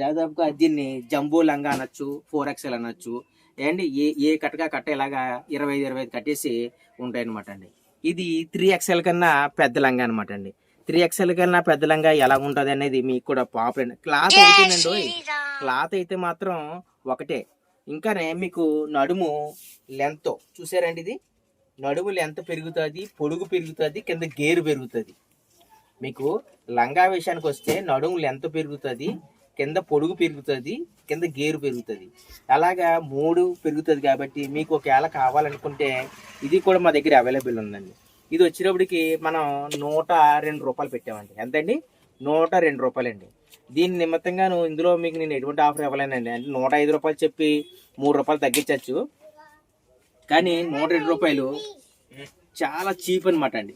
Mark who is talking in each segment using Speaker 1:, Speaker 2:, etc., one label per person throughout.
Speaker 1: దాదాపుగా దీన్ని జంబో లంగా అనొచ్చు ఫోర్ ఎక్స్ఎల్ అనొచ్చు అండ్ ఏ ఏ కట్టగా కట్ట ఇలాగా ఇరవై ఐదు ఇరవై ఐదు కట్టేసి ఉంటాయి అనమాట అండి. ఇది త్రీ ఎక్స్ఎల్ కన్నా పెద్ద లంగా అనమాట అండి. త్రీ ఎక్స్ఎల్ కన్నా పెద్ద లంగా ఎలా ఉంటుంది అనేది మీకు కూడా పాపులర్ క్లాత్ అవుతుందండి క్లాత్ అయితే మాత్రం ఒకటే. ఇంకానే మీకు నడుము లెంత్ చూసారండి ఇది? నడుము లెంత్ పెరుగుతుంది పొడుగు పెరుగుతుంది కింద గేరు పెరుగుతుంది. మీకు లంగా విషయానికి వస్తే నడుము లెంత్ పెరుగుతుంది కింద పొడుగు పెరుగుతుంది కింద గేరు పెరుగుతుంది. అలాగా మూడు పెరుగుతుంది కాబట్టి మీకు ఒకవేళ కావాలనుకుంటే ఇది కూడా మా దగ్గర అవైలబుల్ ఉందండి. ఇది వచ్చినప్పటికి మనం నూట రెండు రూపాయలు పెట్టామండి. ఎంతండి? నూట రెండు రూపాయలండి. దీని నిమిత్తంగాను ఇందులో మీకు నేను ఎటువంటి ఆఫర్ ఇవ్వలేనండి. అంటే నూట ఐదు రూపాయలు చెప్పి మూడు రూపాయలు తగ్గించవచ్చు కానీ నూట రెండు రూపాయలు చాలా చీప్ అనమాట అండి.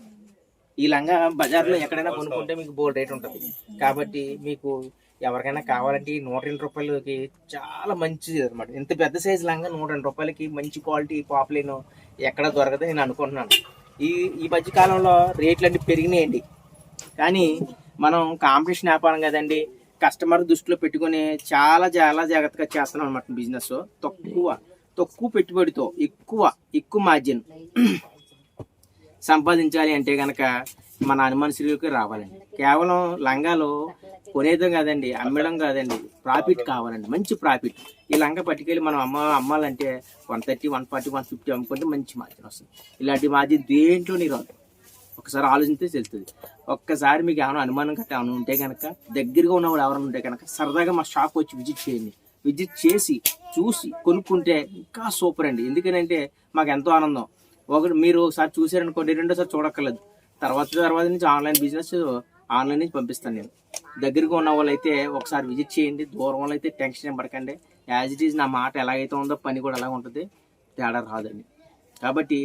Speaker 1: ఈ లంగా బజార్లో ఎక్కడైనా కొనుక్కుంటే మీకు బోర్డు రేట్ ఉంటుంది. కాబట్టి మీకు ఎవరికైనా కావాలంటే ఈ నూట రెండు రూపాయలకి చాలా మంచిది అనమాట ఇంత పెద్ద సైజు లంగా నూట రెండు రూపాయలకి మంచి క్వాలిటీ పాపులేను ఎక్కడ దొరకదు నేను అనుకుంటున్నాను. ఈ ఈ మధ్య కాలంలో రేట్లు అన్ని పెరిగినాయండి. కానీ మనం కాంపిటీషన్ వ్యాపారం కదండి కస్టమర్ దృష్టిలో పెట్టుకొని చాలా చాలా జాగ్రత్తగా చేస్తున్నాం అనమాట బిజినెస్ తక్కువ తక్కువ పెట్టుబడితో ఎక్కువ ఎక్కువ మార్జిన్ సంపాదించాలి అంటే కనుక మన హనుమాన్ శ్రీకి రావాలండి. కేవలం లంగాలు కొనేయడం కాదండి అమ్మడం కాదండి ప్రాఫిట్ కావాలండి మంచి ప్రాఫిట్ ఈ లంగా పట్టుకెళ్ళి మనం అమ్మ అమ్మాలంటే one thirty one forty one fifty అమ్ముకుంటే మంచి మార్జిన్ వస్తుంది. ఇలాంటి మార్జిన్ దేంట్లో నీ రాదు ఒకసారి ఆలోచిస్తే తెలుస్తుంది. ఒక్కసారి మీకు ఏమైనా అనుమానం గట్రా ఏమైనా ఉంటే కనుక దగ్గరగా ఉన్నవాడు ఎవరైనా ఉంటే కనుక సరదాగా మా షాప్ వచ్చి విజిట్ చేయండి. విజిట్ చేసి చూసి కొనుక్కుంటే ఇంకా సూపర్ అండి. ఎందుకనంటే మాకు ఎంతో ఆనందం. ఒకటి మీరు ఒకసారి చూసారనుకోండి రెండోసారి చూడక్కర్లేదు. తర్వాత తర్వాత నుంచి ఆన్లైన్ బిజినెస్ ఆన్లైన్ నుంచి పంపిస్తాను నేను. దగ్గరగా ఉన్న వాళ్ళు అయితే ఒకసారి విజిట్ చేయండి. దూరం వాళ్ళు అయితే టెన్షన్ పడకండి. యాజ్ ఇట్ ఈజ్ నా మాట ఎలాగైతే ఉందో పని కూడా అలాగ ఉంటుంది. తేడా రాదండి. కాబట్టి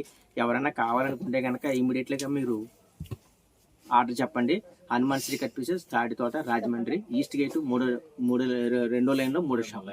Speaker 1: ఎవరైనా కావాలనుకుంటే కనుక ఇమీడియట్లీగా మీరు ఆర్డర్ చెప్పండి. Hanuman Shri cut pieces Thaditota Rajahmundry east gate మూడు మూడు రెండో లైన్లో మూడో షాప్.